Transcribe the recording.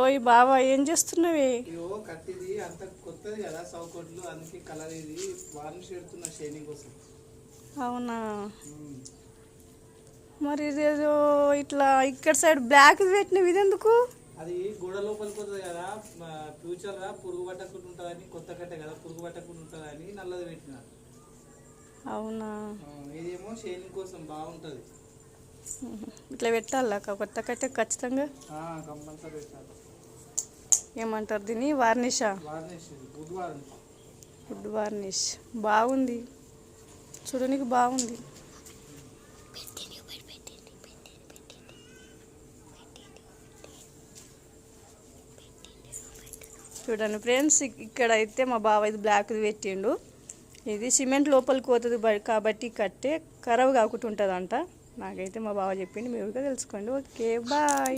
ఓయ్ బావా ఏం చేస్తున్నావే? కట్టిది అంత కొత్తది కదా సౌకోట్లు అందుకే కలర్ ఇది వార్నిష్ పెడుతున్న షైనింగ్ కోసం. అవునా. మరి ఇదేదో ఇట్లా ఇక్కడ సైడ్ బ్లాక్ పెట్టినవి ఇది ఎందుకు? అది గోడ లోపలికి పోతుంది కదా ఫ్యూచర్గా పురుగు పట్టకుండా ఉంటుందని కొత్త కట్టే కదా పురుగు పట్టకుండా ఉంటుందని నల్లది పెట్టిన. అవునా? ఇదేమో షైనింగ్ కోసం బాగుంటది. ఇట్లా పెట్టాలా? కొత్త కట్టే ఖచ్చితంగా. ఏమంటారు దీన్ని? వార్నిషా? Good varnish. Food varnish. బాగుంది. చూడడానికి బాగుంది. చూడండి ఫ్రెండ్స్ ఇక్కడ అయితే మా బావ ఇది బ్లాక్ది పెట్టిండు. ఇది సిమెంట్ లోపలికి పోతుంది కాబట్టి కట్టే ఖరాబ్ కాకుండా ఉంటుందంట నాకైతే మా బావ చెప్పింది మీరు కూడా తెలుసుకోండి. Okay bye.